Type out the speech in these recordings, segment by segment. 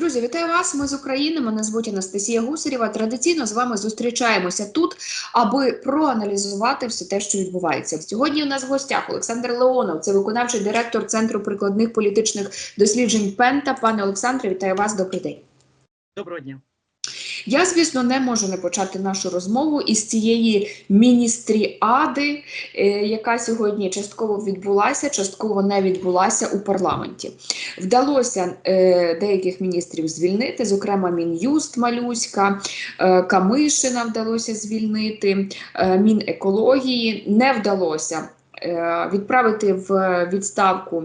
Друзі, вітаю вас. Ми з України. Мене звуть Анастасія Гусарєва. Традиційно з вами зустрічаємося тут, аби проаналізувати все те, що відбувається. Сьогодні у нас в гостях Олександр Леонов, це виконавчий директор Центру прикладних політичних досліджень Пента. Пане Олександре, вітаю вас. Добрий день. Доброго дня. Я, звісно, не можу не почати нашу розмову із цієї міністріади, е, яка сьогодні частково відбулася, частково не відбулася у парламенті. Вдалося е, деяких міністрів звільнити, зокрема Мін'юст Малюська, е, Камишина вдалося звільнити, Мінекології не вдалося. Е, Відправити в відставку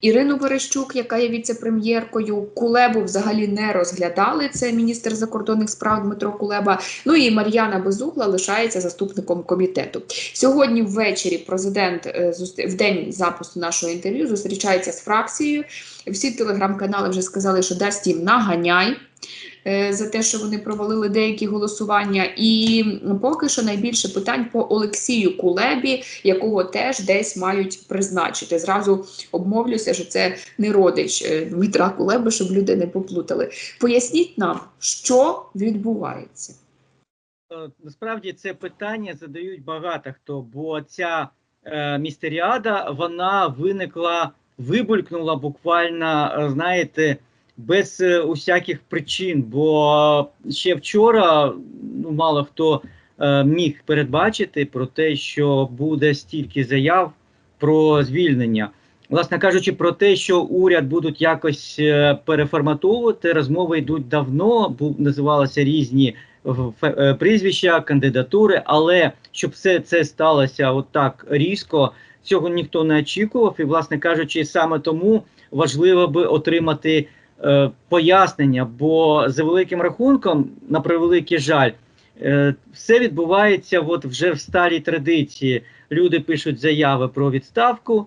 Ірину Верещук, яка є віце-прем'єркою. Кулебу взагалі не розглядали. Це міністр закордонних справ Дмитро Кулеба. Ну і Мар'яна Безугла лишається заступником комітету. Сьогодні ввечері президент е, в день запуску нашого інтерв'ю зустрічається з фракцією. Всі телеграм-канали вже сказали, що дасть їм наганяй. Е, За те, що вони провалили деякі голосування, і поки що найбільше питань по Олексію Кулебі, якого теж десь мають призначити. Зразу обмовлюся, що це не родич е, Дмитра Кулеби, щоб люди не поплутали. Поясніть нам, що відбувається. Е, Насправді це питання задають багато хто, бо ця е, містеріада вона виникла, вибулькнула буквально, знаєте, без е, усяких причин. Бо ще вчора ну, мало хто е, міг передбачити про те, що буде стільки заяв про звільнення. Власне кажучи, про те, що уряд будуть якось е, переформатовувати, розмови йдуть давно, бу- називалися різні е, прізвища, кандидатури, але щоб все це сталося отак різко, цього ніхто не очікував. І, власне кажучи, саме тому важливо би отримати е, пояснення, бо за великим рахунком, на превеликий жаль, е, все відбувається от вже в старій традиції. Люди пишуть заяви про відставку.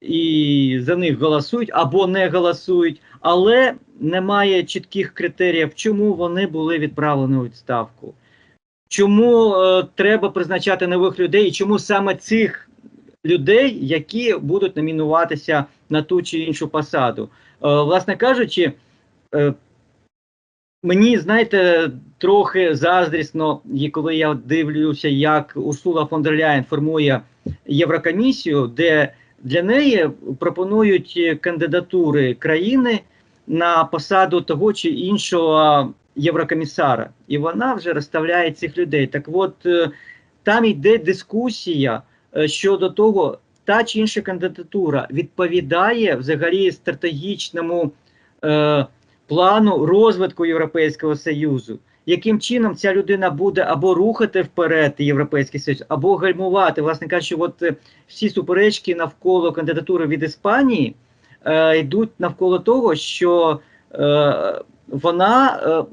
І за них голосують або не голосують, але немає чітких критеріїв, чому вони були відправлені у відставку, чому е, треба призначати нових людей, і чому саме цих людей, які будуть номінуватися на ту чи іншу посаду. Е, власне кажучи, е, мені знаєте, трохи заздрісно, коли я дивлюся, як Урсула фон дер Ляєн формує Єврокомісію, де для неї пропонують кандидатури країни на посаду того чи іншого єврокомісара, і вона вже розставляє цих людей. Так от е, там йде дискусія щодо того, та чи інша кандидатура відповідає взагалі стратегічному е, плану розвитку Європейського Союзу. Яким чином ця людина буде або рухати вперед Європейський Союз, або гальмувати, власне кажучи, от е, всі суперечки навколо кандидатури від Іспанії е, йдуть навколо того, що е, вона е,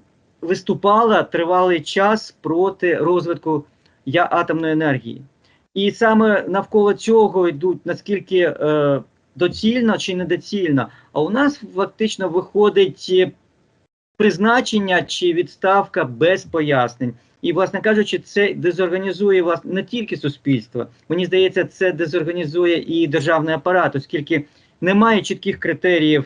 виступала тривалий час проти розвитку я, атомної енергії. І саме навколо цього йдуть наскільки е, доцільно чи недоцільно. А у нас фактично виходить е, призначення чи відставка без пояснень. І, власне кажучи, це дезорганізує власне не тільки суспільство. Мені здається, це дезорганізує і державний апарат, оскільки немає чітких критеріїв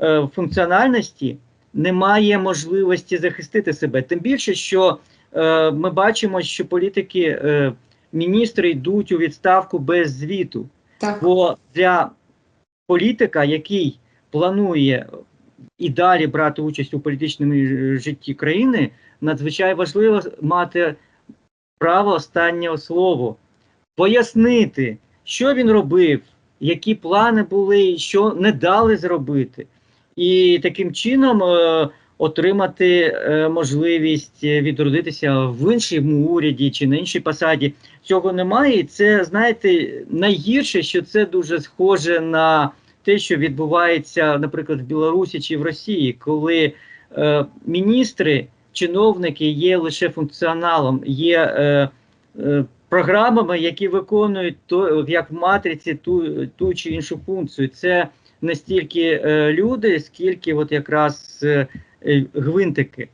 е, функціональності, немає можливості захистити себе. Тим більше, що е, ми бачимо, що політики, е, міністри йдуть у відставку без звіту. Так. Бо для політика, який планує і далі брати участь у політичному житті країни, надзвичайно важливо мати право останнього слова, пояснити, що він робив, які плани були, що не дали зробити, і таким чином е, отримати е, можливість е, відродитися в іншому уряді чи на іншій посаді. Цього немає. І це знаєте, найгірше, що це дуже схоже на те, що відбувається, наприклад, в Білорусі чи в Росії, коли е, міністри, чиновники є лише функціоналом, є е, е, програмами, які виконують то, як в матриці ту, ту чи іншу функцію. Це не стільки е, люди, скільки от якраз е, гвинтики.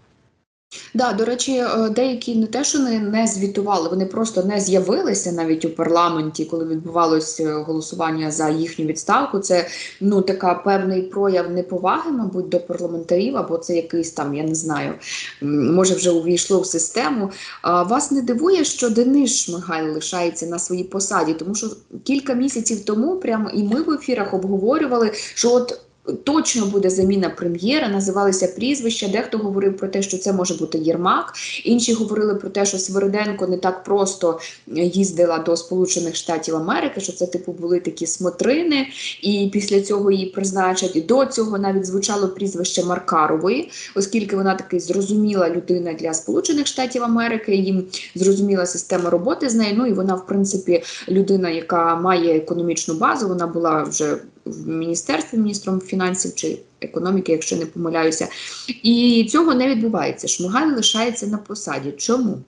Да, до речі, е, деякі не те, що не, не звітували, вони просто не з'явилися навіть у парламенті, коли відбувалося голосування за їхню відставку. Це ну така певний прояв неповаги, мабуть, до парламентарів, або це якийсь там, я не знаю, може вже увійшло в систему. А вас не дивує, що Денис Шмигаль лишається на своїй посаді, тому що кілька місяців тому прямо і ми в ефірах обговорювали, що от. Точно буде заміна прем'єра, називалися прізвища. Дехто говорив про те, що це може бути Єрмак. Інші говорили про те, що Свириденко не так просто їздила до Сполучених Штатів Америки, що це типу були такі смотрини, і після цього її призначать. До цього навіть звучало прізвище Маркарової, оскільки вона такий зрозуміла людина для Сполучених Штатів Америки. Їм зрозуміла система роботи з нею. Ну і вона, в принципі, людина, яка має економічну базу. Вона була вже в міністерстві міністром фінансів чи економіки, якщо не помиляюся. І цього не відбувається. Шмигаль лишається на посаді. Чому?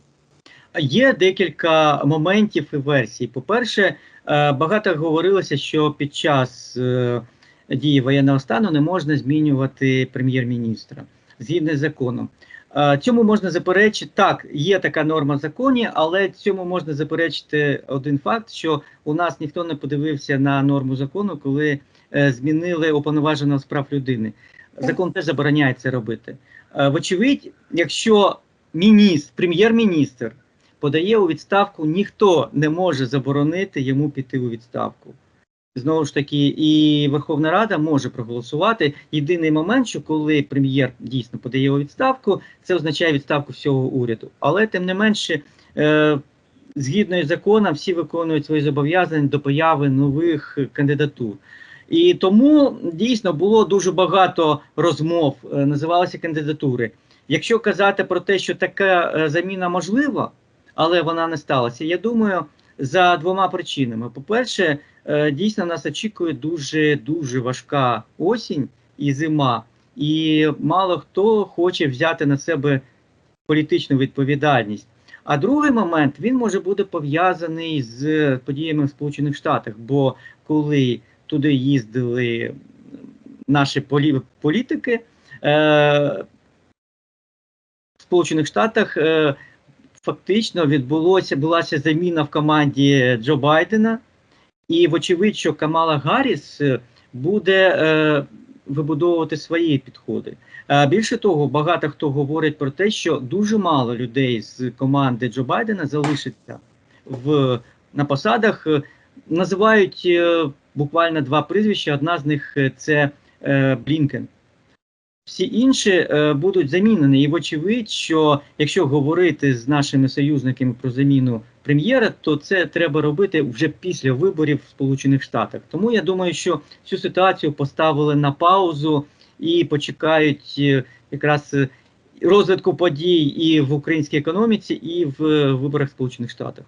Є декілька моментів і версій. По-перше, е, багато говорилося, що під час е, дії воєнного стану не можна змінювати прем'єр-міністра згідно з законом. Е, Цьому можна заперечити так, є така норма в законі, але цьому можна заперечити один факт, що у нас ніхто не подивився на норму закону, коли е, змінили уповноваженого з прав людини. Закон теж забороняє це робити. Е, Вочевидь, якщо міністр, прем'єр-міністр подає у відставку, ніхто не може заборонити йому піти у відставку. Знову ж таки, і Верховна Рада може проголосувати. Єдиний момент, що коли прем'єр дійсно подає у відставку, це означає відставку всього уряду. Але тим не менше, е, згідно із законом, всі виконують свої зобов'язання до появи нових кандидатур. І тому дійсно було дуже багато розмов, е, називалися кандидатури. Якщо казати про те, що така е, заміна можлива, але вона не сталася, я думаю, за двома причинами: по-перше, е, дійсно нас очікує дуже дуже важка осінь і зима, і мало хто хоче взяти на себе політичну відповідальність. А другий момент він може бути пов'язаний з подіями в Сполучених Штатах, бо коли туди їздили наші полі- політики е, в Сполучених Штатах. Е, Фактично відбулося булася заміна в команді Джо Байдена, і вочевидь, що Камала Гарріс е, буде е, вибудовувати свої підходи. Е, більше того, багато хто говорить про те, що дуже мало людей з команди Джо Байдена залишиться в на посадах. Е, Називають е, буквально два прізвища. Одна з них це е, Блінкен. Всі інші е, будуть замінені. І вочевидь, що якщо говорити з нашими союзниками про заміну прем'єра, то це треба робити вже після виборів в Сполучених Штатах. Тому я думаю, що цю ситуацію поставили на паузу і почекають е, якраз е, розвитку подій і в українській економіці, і в е, виборах в Сполучених Штатах.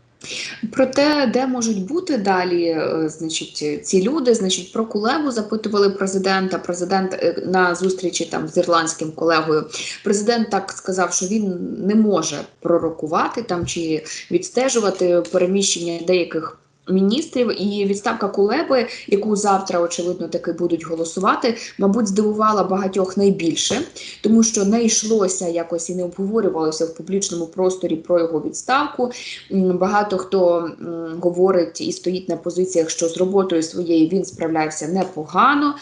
Про те, де можуть бути далі, е, значить, ці люди, значить, про Кулебу запитували президента. Президент е, на зустрічі там з ірландським колегою. Президент так сказав, що він не може пророкувати там чи відстежувати переміщення деяких. Міністрів і відставка Кулеби, яку завтра очевидно таки будуть голосувати, мабуть, здивувала багатьох найбільше, тому що не йшлося якось і не обговорювалося в публічному просторі про його відставку. Багато хто говорить і стоїть на позиціях, що з роботою своєю він справлявся непогано.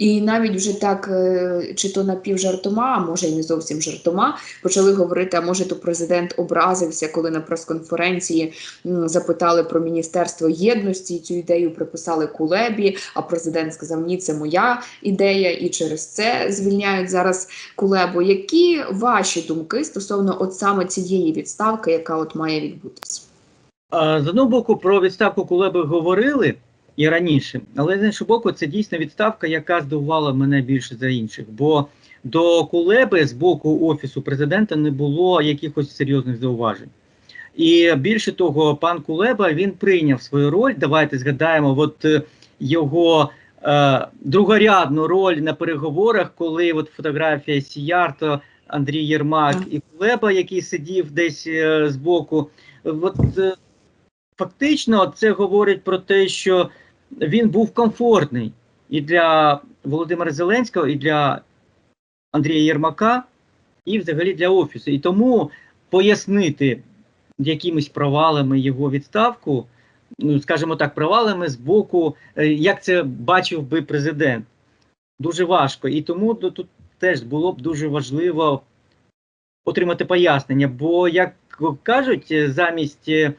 І навіть вже так, е, чи то напівжартома, а може й не зовсім жартома, почали говорити, а може то президент образився, коли на прес-конференції запитали про Міністерство єдності, цю ідею приписали Кулебі, а президент сказав, ні, це моя ідея, і через це звільняють зараз Кулебу. Які ваші думки стосовно от саме цієї відставки, яка от має відбутися? З одного боку, про відставку Кулеби говорили і раніше, але з іншого боку, це дійсно відставка, яка здивувала мене більше за інших. Бо до Кулеби з боку офісу президента не було якихось серйозних зауважень. І більше того, пан Кулеба він прийняв свою роль. Давайте згадаємо, от е, його е, другорядну роль на переговорах, коли от фотографія Сіярто, Андрій Єрмак і Кулеба, який сидів десь е, збоку. От е, фактично це говорить про те, що він був комфортний і для Володимира Зеленського, і для Андрія Єрмака. і взагалі для офісу. І тому пояснити якимись провалами його відставку, ну скажімо так, провалами з боку, е, як це бачив би президент. Дуже важко. І тому тут теж було б дуже важливо отримати пояснення. Бо, як кажуть, е, замість е,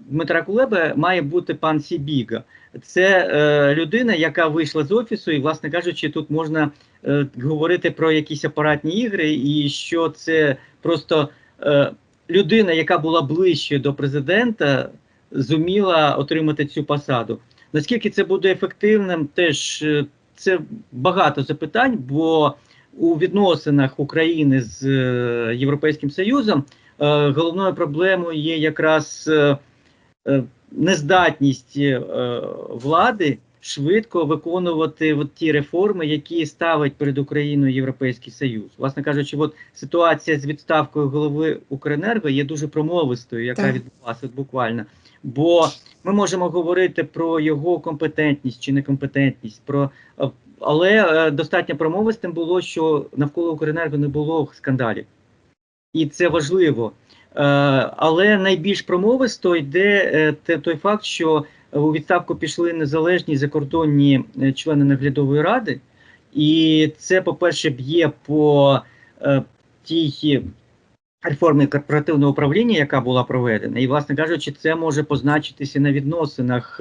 Дмитра Кулеби має бути пан Сібіга. Це е, людина, яка вийшла з офісу, і, власне кажучи, тут можна е, говорити про якісь апаратні ігри, і що це просто е, людина, яка була ближче до президента, зуміла отримати цю посаду. Наскільки це буде ефективним, теж е, це багато запитань, бо у відносинах України з е, Європейським Союзом е, головною проблемою є якраз е, е, нездатність е, влади швидко виконувати от ті реформи, які ставить перед Україною Європейський Союз. Власне кажучи, от ситуація з відставкою голови Укренерго є дуже промовистою, яка Так. відбулася от буквально. Бо ми можемо говорити про його компетентність чи некомпетентність, про е, але е, достатньо промовистим було, що навколо Укренерго не було скандалів, і це важливо. Е, але найбільш промовисто йде е, той факт, що у відставку пішли незалежні закордонні е, члени наглядової ради, і це, по-перше, б'є по тій реформі корпоративного управління, яка була проведена, і, власне кажучи, це може позначитися на відносинах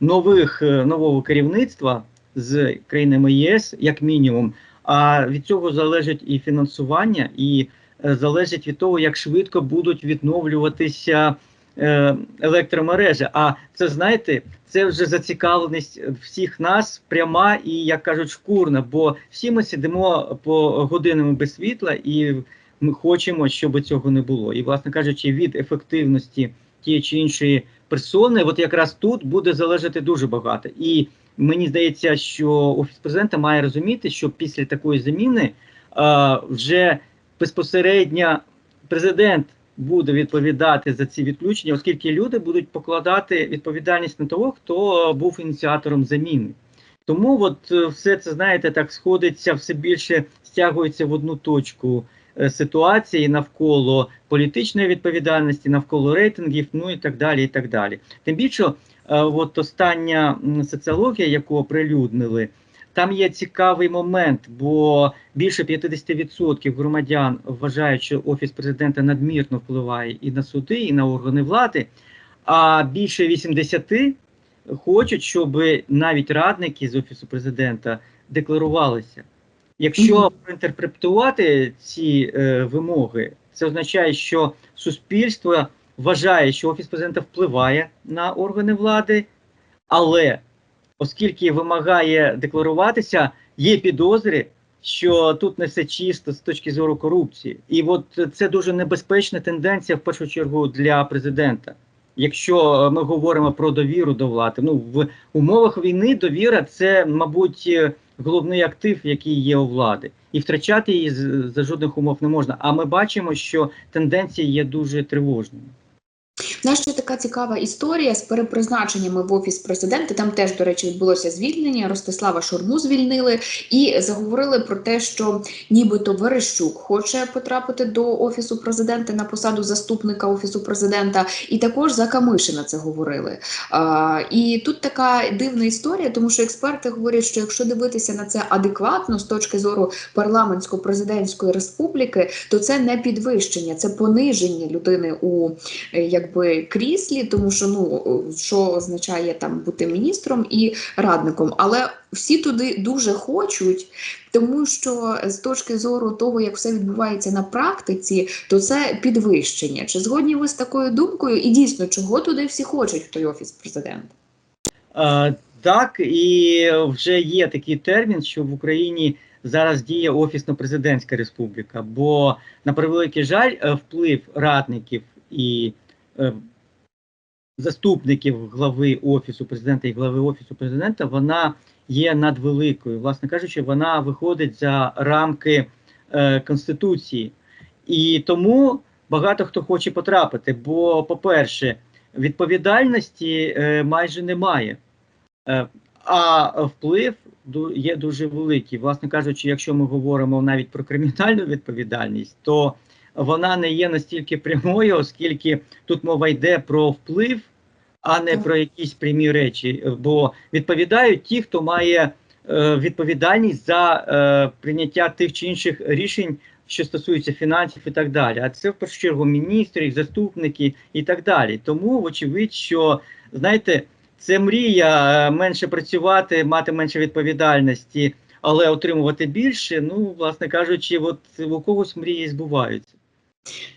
нових нового керівництва з країнами ЄС, як мінімум. А від цього залежить і фінансування, і залежить від того, як швидко будуть відновлюватися е, електромережі. А це знаєте, це вже зацікавленість всіх нас пряма і, як кажуть, шкурна. Бо всі ми сидимо по годинами без світла, і ми хочемо, щоб цього не було. І, власне кажучи, від ефективності тієї чи іншої персони, от якраз тут буде залежати дуже багато. І мені здається, що офіс президента має розуміти, що після такої заміни е, вже безпосередньо президент буде відповідати за ці відключення, оскільки люди будуть покладати відповідальність на того, хто був ініціатором заміни. Тому от е, все це знаєте, так сходиться все більше стягується в одну точку е, ситуації навколо політичної відповідальності, навколо рейтингів, ну і так далі. І так далі. Тим більше, е, от остання соціологія, яку оприлюднили, там є цікавий момент, бо більше 50% громадян вважають, що офіс президента надмірно впливає і на суди, і на органи влади, а більше 80% хочуть, щоб навіть радники з офісу президента декларувалися. Якщо Мгм. проінтерпретувати ці е, вимоги, це означає, що суспільство вважає, що офіс президента впливає на органи влади, але оскільки вимагає декларуватися, є підозри, що тут не все чисто з точки зору корупції. І от це дуже небезпечна тенденція в першу чергу для президента. Якщо ми говоримо про довіру до влади, ну в умовах війни довіра це, мабуть, е, головний актив, який є у влади, і втрачати її за жодних умов не можна. А ми бачимо, що тенденції є дуже тривожними. Знаєш, ще така цікава історія з перепризначеннями в офіс президента. Там теж, до речі, відбулося звільнення. Ростислава Шурму звільнили і заговорили про те, що нібито Верещук хоче потрапити до офісу президента на посаду заступника офісу президента, і також за Камишина це говорили. А, і тут така дивна історія, тому що експерти говорять, що якщо дивитися на це адекватно з точки зору парламентсько-президентської республіки, то це не підвищення, це пониження людини у е, якби кріслі, тому що ну що означає там бути міністром і радником. Але всі туди дуже хочуть, тому що з точки зору того, як все відбувається на практиці, то це підвищення. Чи згодні ви з такою думкою? І дійсно, чого туди всі хочуть в той офіс президента? Е, так, і вже є такий термін, що в Україні зараз діє офісно-президентська республіка. Бо, на превеликий жаль, е, вплив радників і заступників глави офісу президента і глави офісу президента вона є надвеликою. Власне кажучи, вона виходить за рамки е, конституції, і тому багато хто хоче потрапити. Бо, по-перше, відповідальності е, майже немає. Е, а вплив є дуже великі. Власне кажучи, якщо ми говоримо навіть про кримінальну відповідальність, то вона не є настільки прямою, оскільки тут мова йде про вплив, а не про якісь прямі речі. Бо відповідають ті, хто має е, відповідальність за е, прийняття тих чи інших рішень, що стосуються фінансів і так далі. А це в першу чергу міністри, їх заступники і так далі. Тому, вочевидь, що знаєте, це мрія е, менше працювати, мати менше відповідальності, але отримувати більше. Ну, власне кажучи, от у когось мрії збуваються.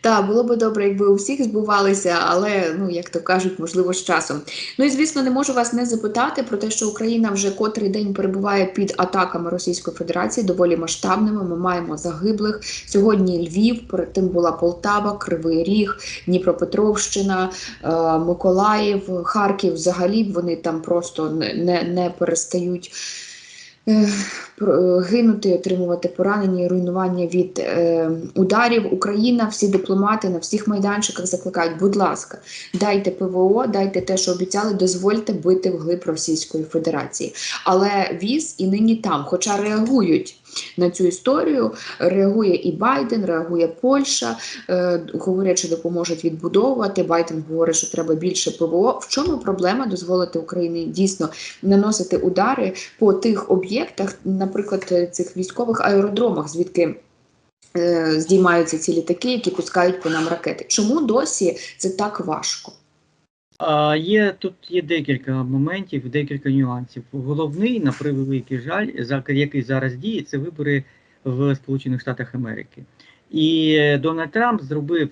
Так, було би добре, якби у всіх збувалися, але ну як то кажуть, можливо, з часом. Ну і звісно, не можу вас не запитати про те, що Україна вже котрий день перебуває під атаками Російської Федерації, доволі масштабними. Ми маємо загиблих. Сьогодні Львів, перед тим була Полтава, Кривий Ріг, Дніпропетровщина, е, Миколаїв, Харків. Взагалі вони там просто не, не, не перестають. Е, Гинути, отримувати поранення і руйнування від е, ударів. Україна, всі дипломати на всіх майданчиках закликають, будь ласка, дайте ПВО, дайте те, що обіцяли, дозвольте бити вглиб Російської Федерації. Але віз і нині там, хоча реагують на цю історію, реагує і Байден, реагує Польща, е, говорять, що допоможуть відбудовувати. Байден говорить, що треба більше ПВО. В чому проблема дозволити Україні дійсно наносити удари по тих об'єктах, наприклад, цих військових аеродромах, звідки е, здіймаються ці літаки, які пускають по нам ракети. Чому досі це так важко? А, є тут є декілька моментів, декілька нюансів. Головний, на превеликий жаль, який зараз діє, це вибори в Сполучених Штатах Америки. І е, Дональд Трамп зробив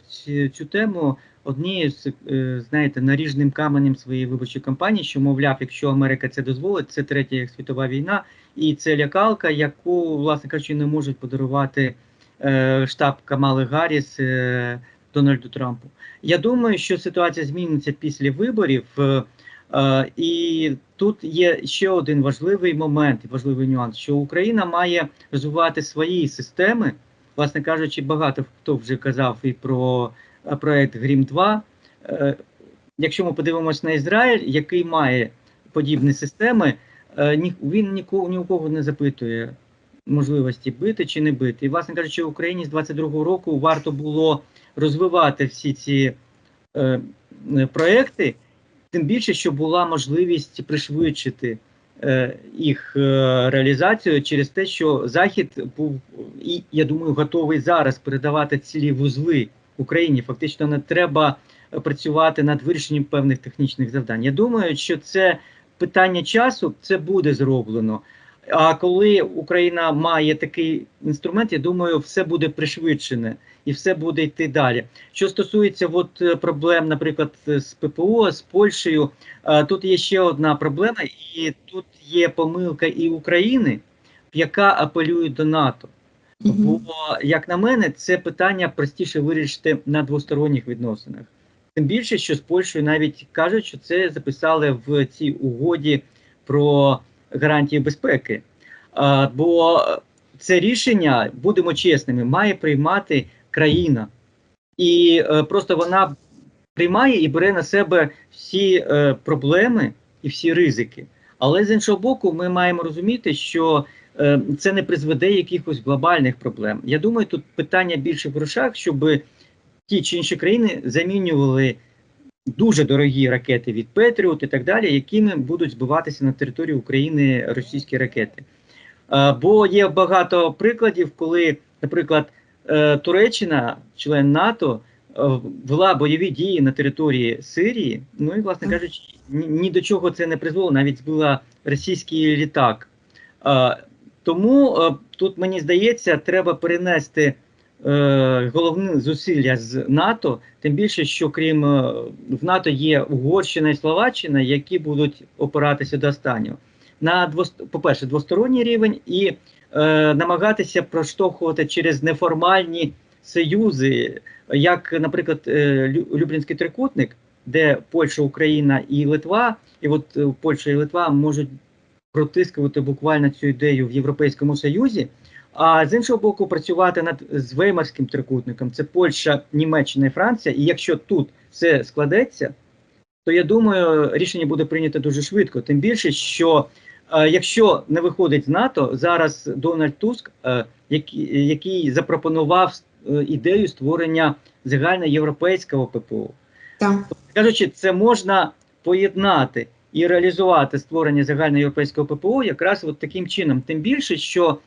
цю, тему однією з е, знаєте наріжним каменем своєї виборчої кампанії, що мовляв, якщо Америка це дозволить, це третя світова війна, і це лякалка, яку, власне кажучи, не можуть подарувати е, штаб Камали Гарріс Дональду Трампу. Я думаю, що ситуація зміниться після виборів, е, е, і тут є ще один важливий момент, важливий нюанс, що Україна має розвивати свої системи. Власне кажучи, багато хто вже казав і про е, проект Грім 2 Е, Якщо ми подивимося на Ізраїль, який має подібні системи, він ні у кого не запитує можливості бити чи не бити. І, власне кажучи, Україні з 22-го року варто було розвивати всі ці е, е, проекти, тим більше, що була можливість пришвидшити е, їх е, реалізацію через те, що Захід був і я думаю, готовий зараз передавати цілі вузли Україні. Фактично не треба працювати над вирішенням певних технічних завдань. Я думаю, що це питання часу, це буде зроблено. А коли Україна має такий інструмент, я думаю, все буде пришвидшене і все буде йти далі. Що стосується от, е, проблем, наприклад, з ППО, з Польщею, е, тут є ще одна проблема, і тут є помилка і України, яка апелює до НАТО. Бо, як на мене, це питання простіше вирішити на двосторонніх відносинах. Тим більше, що з Польщею навіть кажуть, що це записали в цій угоді про гарантії безпеки. Бо це рішення, будемо чесними, має приймати країна. І е, просто вона приймає і бере на себе всі е, проблеми і всі ризики. Але з іншого боку, ми маємо розуміти, що е, це не призведе якихось глобальних проблем. Я думаю, тут питання більше в грошах, щоб ті чи інші країни замінювали дуже дорогі ракети від Петріот і так далі, якими будуть збиватися на території України російські ракети. Бо є багато прикладів, коли, наприклад, е, Туреччина, член НАТО, е, вела бойові дії на території Сирії. Ну і, власне кажучи, ні, до чого це не призвело, навіть збила російський літак. Тому е, тут мені здається, треба перенести е, головні зусилля з НАТО, тим більше, що крім е, в НАТО є Угорщина і Словаччина, які будуть опиратися до останнього. На двост... по-перше, двосторонній рівень і е, намагатися проштовхувати через неформальні союзи, як, наприклад, е, Люблінський трикутник, де Польща, Україна і Литва, і от е, Польща і Литва можуть протискувати буквально цю ідею в Європейському Союзі. А з іншого боку, працювати над з Веймарським трикутником це Польща, Німеччина і Франція. І якщо тут все складеться, то я думаю, рішення буде прийнято дуже швидко. Тим більше, що е, якщо не виходить з НАТО, зараз Дональд Туск, е, який, який запропонував е, ідею створення загальноєвропейського ППО. Так. Кажучи, це можна поєднати і реалізувати створення загальноєвропейського ППО якраз от таким чином. Тим більше, що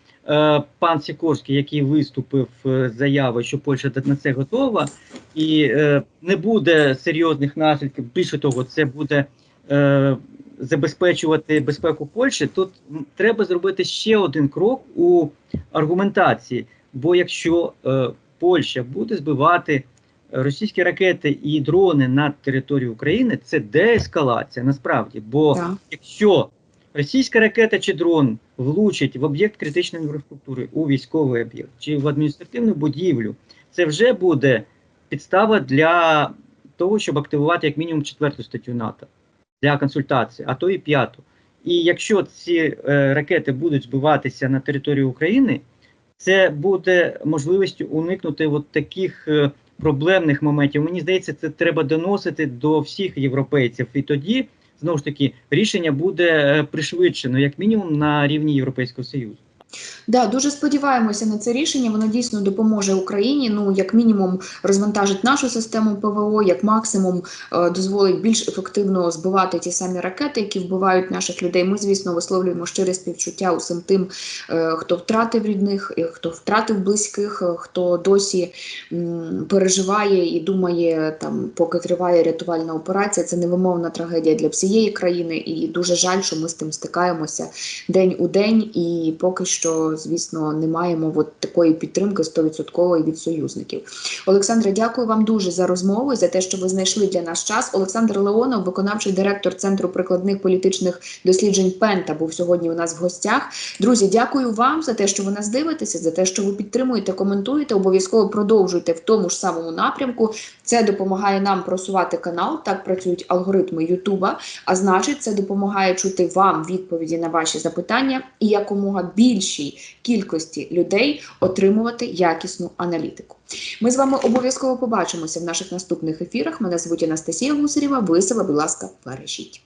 пан Сікорський, який виступив е, з заявою, що Польща на це готова, і е, не буде серйозних наслідків. Більше того, це буде е, забезпечувати безпеку Польщі. Тут треба зробити ще один крок у аргументації. Бо якщо е, Польща буде збивати російські ракети і дрони над територією України, це деескалація насправді. Бо Так. якщо російська ракета чи дрон влучить в об'єкт критичної інфраструктури, у військовий об'єкт чи в адміністративну будівлю, це вже буде підстава для того, щоб активувати як мінімум четверту статтю НАТО для консультації, а то і п'яту. І якщо ці е, ракети будуть збиватися на території України, це буде можливістю уникнути от таких е, проблемних моментів. Мені здається, це треба доносити до всіх європейців. І тоді знову ж таки рішення буде е, пришвидшено, як мінімум, на рівні Європейського Союзу. Да, дуже сподіваємося на це рішення. Воно дійсно допоможе Україні. Ну як мінімум розвантажить нашу систему ПВО, як максимум е, дозволить більш ефективно збивати ті самі ракети, які вбивають наших людей. Ми, звісно, висловлюємо щире співчуття усім тим, е, хто втратив рідних, хто втратив близьких, е, хто досі переживає і думає там, поки триває рятувальна операція. Це невимовна трагедія для всієї країни, і дуже жаль, що ми з тим стикаємося день у день, і поки що, звісно, не маємо от такої підтримки 100% від союзників. Олександре, дякую вам дуже за розмову і за те, що ви знайшли для нас час. Олександр Леонов, виконавчий директор Центру прикладних політичних досліджень Пента, був сьогодні у нас в гостях. Друзі, дякую вам за те, що ви нас дивитеся, за те, що ви підтримуєте, коментуєте. Обов'язково продовжуйте в тому ж самому напрямку. Це допомагає нам просувати канал. Так працюють алгоритми Ютуба. А значить, це допомагає чути вам відповіді на ваші запитання і якомога більшій кількості людей отримувати якісну аналітику. Ми з вами обов'язково побачимося в наших наступних ефірах. Мене звуть Анастасія Гусарєва. Ви себе, будь ласка, бережіть.